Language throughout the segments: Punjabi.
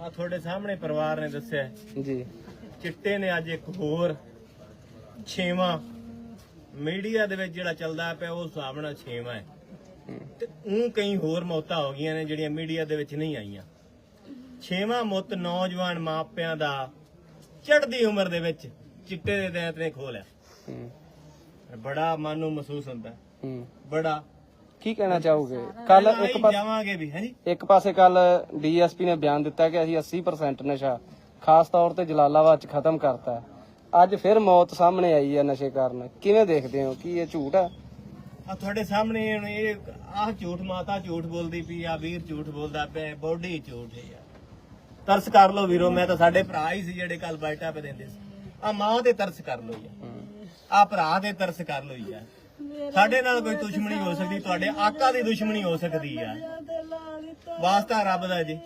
ਆ ਤੁਹਾਡੇ ਸਾਹਮਣੇ ਪਰਿਵਾਰ ਨੇ ਦੱਸਿਆ। ਜੀ। ਚਿੱਟੇ ਨੇ ਅੱਜ ਇੱਕ ਹੋਰ ਛੇਵਾਂ। ਮੀਡੀਆ ਦੇ ਵਿੱਚ ਜਿਹੜਾ ਚੱਲਦਾ ਪਿਆ ਉਹ ਹਿਸਾਬ ਨਾਲ ਛੇਵਾਂ ਹੈ। ਤੇ ਉਹ ਕਈ ਹੋਰ ਮੌਤਾਂ ਹੋ ਗਈਆਂ ਨੇ ਜਿਹੜੀਆਂ ਮੀਡੀਆ ਦੇ ਵਿੱਚ ਨਹੀਂ ਆਈਆਂ। ਛੇਵਾਂ ਮੁੱਤ ਨੌਜਵਾਨ ਮਾਪਿਆਂ ਦਾ ਚੜ੍ਹਦੀ ਉਮਰ ਦੇ ਵਿੱਚ ਚਿੱਟੇ ਦੇ ਦੈਂਤ ਨੇ ਖੋਲਿਆ ਬੜਾ ਮਨ ਨੂੰ ਮਹਿਸੂਸ ਹੁੰਦਾ। ਬੜਾ ਕੀ ਕਹਿਣਾ ਚਾਹੋਗੇ? ਕੱਲ ਇੱਕ ਪਾਸੇ ਜਾਵਾਂਗੇ ਵੀ ਹਾਂਜੀ ਇੱਕ ਪਾਸੇ ਕੱਲ ਡੀਐਸਪੀ ਨੇ ਬਿਆਨ ਦਿੱਤਾ ਕਿ ਅਸੀਂ 80% ਨਸ਼ਾ ਖਾਸ ਤੌਰ ਤੇ ਜਲਾਲਾਬਾਦ ਚ ਖਤਮ ਕਰਤਾ ਹੈ। ਅੱਜ ਫਿਰ ਮੌਤ ਸਾਹਮਣੇ ਆਈ ਹੈ ਨਸ਼ੇ ਕਾਰਨ। ਕਿਵੇਂ ਦੇਖਦੇ ਹੋ? ਕੀ ਇਹ ਝੂਠ ਹੈ? ਆ ਤੁਹਾਡੇ ਸਾਹਮਣੇ ਹੁਣ ਇਹ ਆਹ ਝੂਠ ਮਾਤਾ ਝੂਠ ਬੋਲਦੀ ਪਈ ਆ ਵੀਰ ਝੂਠ ਬੋਲਦਾ ਪਿਆ ਬੋਡੀ ਝੂਠ ਹੈ ਯਾਰ। ਤਰਸ ਕਰ ਲਓ ਵੀਰੋ ਮੈਂ ਤਾਂ ਸਾਡੇ ਭਰਾ ਹੀ ਸੀ ਜਿਹੜੇ ਕੱਲ ਬਾਈਟਾ ਪੇ ਦਿੰਦੇ ਸੀ। ਆ ਮਾਂ ਤੇ ਤਰਸ ਕਰ ਲਓ ਯਾਰ। ਆ ਭਰਾ ਤੇ ਤਰਸ ਕਰ ਲਓ ਯਾਰ। ਸਾਡੇ ਨਾਲ ਕੋਈ ਦੁਸ਼ਮਣੀ ਹੋ ਸਕਦੀ ਤੁਹਾਡੇ ਆਕਾ ਦੀ ਦੁਸ਼ਮਣੀ ਹੋ ਸਕਦੀ ਆ। ਵਾਸਤਾ ਰੱਬ ਦਾ ਜੀ।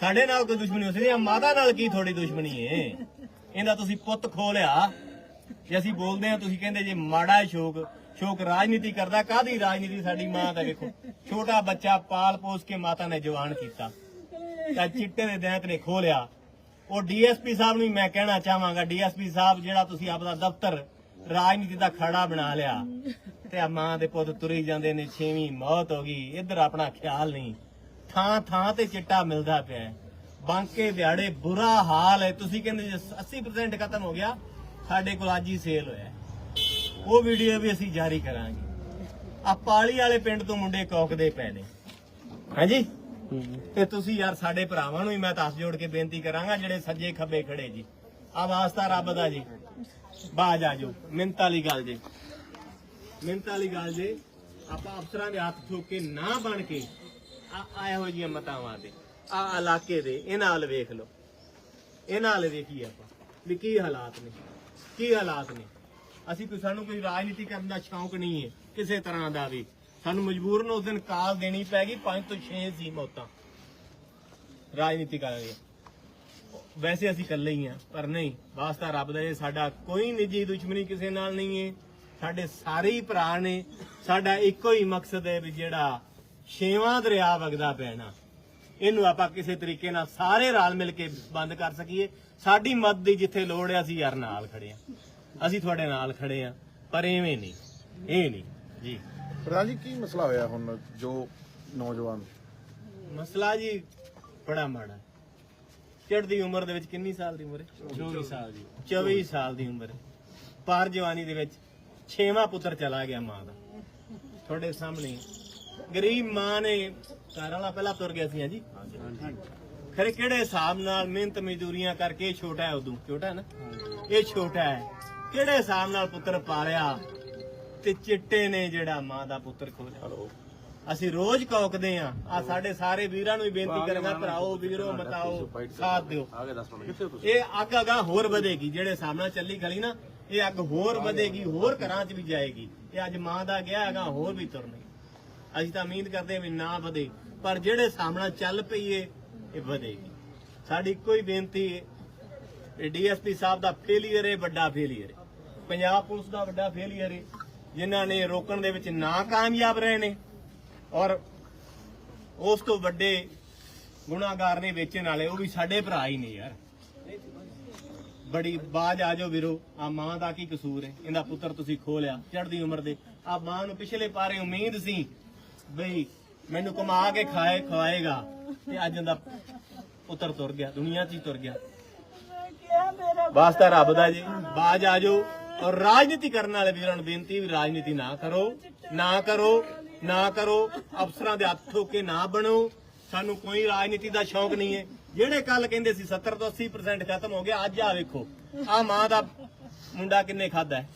ਸਾਡੇ ਨਾਲ ਕੋਈ ਦੁਸ਼ਮਣੀ ਹੋ ਸਕਦੀ ਆ ਮਾਤਾ ਨਾਲ ਕੀ ਥੋੜੀ ਦੁਸ਼ਮਣੀ ਏ? ਇਹਦਾ ਤੁਸੀਂ ਪੁੱਤ ਖੋ ਲਿਆ। ਜੇ ਅਸੀਂ ਬੋਲਦੇ ਆ ਤੁਸੀਂ ਕਹਿੰਦੇ ਜੇ ਮਾੜਾ ਸ਼ੋਕ ਸ਼ੋਕ ਰਾਜਨੀਤੀ ਕਰਦਾ ਕਾਦੀ ਰਾਜਨੀਤੀ ਸਾਡੀ ਮਾਂ ਦਾ ਵੇਖੋ ਛੋਟਾ ਬੱਚਾ ਪਾਲ ਪੋਸ ਕੇ ਮਾਤਾ ਨੇ ਜਵਾਨ ਕੀਤਾ। ਤਾਂ ਚਿੱਟੇ ਦੇ ਦੈਂਤ ਨੇ ਖੋਲਿਆ ਉਹ ਡੀਐਸਪੀ ਸਾਹਿਬ ਨੂੰ ਮੈਂ ਕਹਿਣਾ ਚਾਹਾਂਗਾ ਡੀਐਸਪੀ ਸਾਹਿਬ ਜਿਹੜਾ ਤੁਸੀਂ ਆਪਦਾ ਦਫ਼ਤਰ ਰਾਜਨੀਤੀ ਦਾ ਖੜਾ ਬਣਾ ਲਿਆ। ਤੇ ਆ ਮਾਂ ਦੇ ਪੁੱਤ ਤੁਰੀ ਜਾਂਦੇ ਨੇ ਛੇਵੀਂ ਮੌਤ ਹੋ ਗਈ। ਇੱਧਰ ਆਪਣਾ ਖਿਆਲ ਨਹੀਂ। ਥਾਂ ਥਾਂ ਤੇ ਚਿੱਟਾ ਮਿਲਦਾ ਪਿਆ ਹੈ। ਬਾਂਕੇ ਦਿਹਾੜੇ ਬੁਰਾ ਹਾਲ ਹੈ। ਤੁਸੀਂ ਕਹਿੰਦੇ ਜੇ 80% ਖਤਮ ਹੋ ਗਿਆ ਸਾਡੇ ਕੋਲ ਅੱਜ ਹੀ ਸੇਲ ਹੋਇਆ ਹੈ। ਉਹ ਵੀਡੀਓ ਵੀ ਅਸੀਂ ਜਾਰੀ ਕਰਾਂਗੇ। ਆ ਪਾਲੀ ਵਾਲੇ ਪਿੰਡ ਤੋਂ ਮੁੰਡੇ ਕੌਕਦੇ ਪਏ ਨੇ। ਹਾਂਜੀ? ਹੂੰ। ਤੇ ਤੁਸੀਂ ਯਾਰ ਸਾਡੇ ਭਰਾਵਾਂ ਨੂੰ ਵੀ ਮੈਂ ਹੱਥ ਜੋੜ ਕੇ ਬੇਨਤੀ ਕਰਾਂਗਾ ਜਿਹੜੇ ਸੱਜੇ ਖੱਬੇ ਖੜੇ ਜੀ। ਆ ਵਾਸਤਾ ਰੱਬ ਦਾ ਜੀ। ਬਾਜ ਆ ਜਾਓ। ਮਿੰਤ ਵਾਲੀ ਗੱਲ ਜੇ। ਮਿੰਤ ਵਾਲੀ ਗੱਲ ਜੇ। ਆਪਾਂ ਅਫਸਰਾਂ ਦੇ ਹੱਥ ਠੋਕ ਕੇ ਨਾ ਬਣ ਕੇ ਆ ਆਏ ਜੀਆਂ ਮਤਾਵਾਂ ਦੇ ਆ ਇਲਾਕੇ ਦੇ ਇਹਨਾਂ ਨਾਲ ਵੇਖ ਲਓ। ਇਹਨਾਂ ਨਾਲ ਵੇਖੀ ਆਪਾਂ ਵੀ ਕੀ ਹਾਲਾਤ ਨੇ। ਕੀ ਹਾਲਾਤ ਨੇ। ਅਸੀਂ ਕੋਈ ਸਾਨੂੰ ਕੋਈ ਰਾਜਨੀਤੀ ਕਰਨ ਦਾ ਸ਼ੌਂਕ ਨਹੀਂ ਹੈ, ਕਿਸੇ ਤਰ੍ਹਾਂ ਦਾ ਵੀ। ਸਾਨੂੰ ਮਜਬੂਰਨ ਉਸ ਦਿਨ ਕਾਲ ਦੇਣੀ ਪੈ ਗਈ 5 ਤੋਂ 6 ਸੀ ਮੌਤਾਂ। ਰਾਜਨੀਤੀ ਕਰਾਂਗੇ ਵੈਸੇ ਅਸੀਂ ਇਕੱਲੇ ਹੀ ਆ ਪਰ ਨਹੀਂ ਵਾਸਤਾ ਰੱਬ ਦਾ ਇਹ ਸਾਡਾ ਕੋਈ ਨਿੱਜੀ ਦੁਸ਼ਮਣੀ ਕਿਸੇ ਨਾਲ ਨਹੀਂ ਹੈ। ਸਾਡੇ ਸਾਰੇ ਹੀ ਭਰਾ ਨੇ। ਸਾਡਾ ਇੱਕੋ ਹੀ ਮਕਸਦ ਹੈ ਵੀ ਜਿਹੜਾ ਛੇਵਾਂ ਦਰਿਆ ਵਗਦਾ ਪੈਣਾ। ਇਹਨੂੰ ਆਪਾਂ ਕਿਸੇ ਤਰੀਕੇ ਨਾਲ ਸਾਰੇ ਰਲ ਮਿਲ ਕੇ ਬੰਦ ਕਰ ਸਕੀਏ। ਸਾਡੀ ਮਦਦ ਦੀ ਜਿੱਥੇ ਲੋੜ ਹੈ ਅਸੀਂ ਯਾਰ ਨਾਲ ਖੜੇ ਆ ਅਸੀਂ ਤੁਹਾਡੇ ਨਾਲ ਖੜੇ ਆ ਪਰ ਐਵੇਂ ਨਹੀਂ ਇਹ ਨਹੀਂ। ਜੀ। ਪ੍ਰਧਾਨ ਜੀ ਕੀ ਮਸਲਾ ਹੋਇਆ ਹੁਣ ਜੋ ਨੌਜਵਾਨ? ਮਸਲਾ ਜੀ ਬੜਾ ਮਾੜਾ। ਚੜ੍ਹਦੀ ਉਮਰ ਦੇ ਵਿੱਚ ਕਿੰਨੀ ਸਾਲ ਦੀ ਉਮਰ ਹੈ? 24 ਸਾਲ ਦੀ। 24 ਸਾਲ ਦੀ ਉਮਰ ਹੈ। ਪਾਰ ਜਵਾਨੀ ਦੇ ਵਿੱਚ ਛੇਵਾਂ ਪੁੱਤਰ ਚਲਾ ਗਿਆ ਮਾਂ ਦਾ। ਤੁਹਾਡੇ ਸਾਹਮਣੇ ਗਰੀਬ ਮਾਂ ਨੇ ਘਰ ਵਾਲਾ ਪਹਿਲਾਂ ਤੁਰ ਗਿਆ ਸੀ ਜੀ ਖਰੇ ਕਿਹੜੇ ਹਿਸਾਬ ਨਾਲ ਮਿਹਨਤ ਮਜ਼ਦੂਰੀਆਂ ਕਰਕੇ ਛੋਟਾ ਹੈ ਉਦੋਂ? ਛੋਟਾ ਹੈ ਨਾ? ਇਹ ਛੋਟਾ ਹੈ। ਕਿਹੜੇ ਹਿਸਾਬ ਨਾਲ ਪੁੱਤਰ ਪਾਲਿਆ ਤੇ ਚਿੱਟੇ ਨੇ ਜਿਹੜਾ ਮਾਂ ਦਾ ਪੁੱਤਰ ਖੋਲਿਆ? ਅਸੀਂ ਰੋਜ਼ ਕੌਕਦੇ ਆ। ਆ ਸਾਡੇ ਸਾਰੇ ਵੀਰਾਂ ਨੂੰ ਵੀ ਬੇਨਤੀ ਕਰਾਂਗਾ ਭਰਾਓ ਵੀਰੋ ਮਤਾਓ ਸਾਥ ਦਿਓ। ਇਹ ਅੱਗ ਅਗਾ ਹੋਰ ਵਧੇਗੀ ਜਿਹੜੇ ਸਾਹਮਣੇ ਚੱਲੀ ਖਲੀ ਨਾ ਇਹ ਅੱਗ ਹੋਰ ਵਧੇਗੀ ਹੋਰ ਘਰਾਂ 'ਚ ਵੀ ਜਾਏਗੀ। ਇਹ ਅੱਜ ਮਾਂ ਦਾ ਗਿਆ ਹੈਗਾ ਹੋਰ ਵੀ ਤੁਰਨੀ ਅਸੀਂ ਤਾਂ ਉਮੀਦ ਕਰਦੇ ਹਾਂ ਵੀ ਨਾ ਵਧੇ ਪਰ ਜਿਹੜੇ ਸਾਹਮਣੇ ਚੱਲ ਪਈ ਏ ਇਹ ਵਧੇਗੀ। ਸਾਡੀ ਇੱਕੋ ਹੀ ਬੇਨਤੀ ਹੈ ਇਹ ਡੀਐਸਪੀ ਸਾਹਿਬ ਦਾ ਫੇਲੀਅਰ ਹੈ ਵੱਡਾ ਫੇਲੀਅਰ ਹੈ ਪੰਜਾਬ ਪੁਲਿਸ ਦਾ ਵੱਡਾ ਫੇਲੀਅਰ ਹੈ ਜਿਨ੍ਹਾਂ ਨੇ ਰੋਕਣ ਦੇ ਵਿੱਚ ਨਾ ਕਾਮਯਾਬ ਰਹੇ ਨੇ। ਔਰ ਉਸ ਤੋਂ ਵੱਡੇ ਗੁਨਾਹਗਾਰ ਨੇ ਵੇਚਣ ਵਾਲੇ, ਉਹ ਵੀ ਸਾਡੇ ਭਰਾ ਹੀ ਨੇ ਯਾਰ। ਬੜੀ ਬਾਜ ਆ ਜਾਓ ਵੀਰੋ ਆ ਮਾਂ ਦਾ ਕੀ ਕਸੂਰ ਹੈ? ਇਹਦਾ ਪੁੱਤਰ ਤੁਸੀਂ ਖੋ ਲਿਆ ਚੜ੍ਹਦੀ ਉਮਰ ਦੇ। ਆ ਮਾਂ ਨੂੰ ਪਿਛਲੇ ਪਾਰੇ ਉਮੀਦ ਸੀ ਬਈ ਮੈਨੂੰ ਕਮਾ ਕੇ ਖਾਏ, ਖਵਾਏਗਾ ਤੇ ਅੱਜ ਉਹਦਾ ਪੁੱਤਰ ਤੁਰ ਗਿਆ, ਦੁਨੀਆ 'ਚ ਹੀ ਤੁਰ ਗਿਆ। ਵਾਸਤਾ ਰੱਬ ਦਾ ਜੀ, ਬਾਜ ਆ ਜਾਓ। ਔਰ ਰਾਜਨੀਤੀ ਕਰਨ ਵਾਲੇ ਵੀਰਾਂ ਨੂੰ ਬੇਨਤੀ ਵੀ ਰਾਜਨੀਤੀ ਨਾ ਕਰੋ ਨਾ ਕਰੋ। ਨਾ ਕਰੋ, ਅਫਸਰਾਂ ਦੇ ਹੱਥ ਠੋਕ ਕੇ ਨਾ ਬਣੋ। ਸਾਨੂੰ ਕੋਈ ਰਾਜਨੀਤੀ ਦਾ ਸ਼ੌਂਕ ਨਹੀਂ ਹੈ। ਜਿਹੜੇ ਕੱਲ ਕਹਿੰਦੇ ਸੀ 70 ਤੋਂ 80% ਖਤਮ ਹੋ ਗਿਆ, ਅੱਜ ਆ ਵੇਖੋ। ਆ ਮਾਂ ਦਾ ਮੁੰਡਾ ਕਿੰਨੇ ਖਾਦਾ ਹੈ?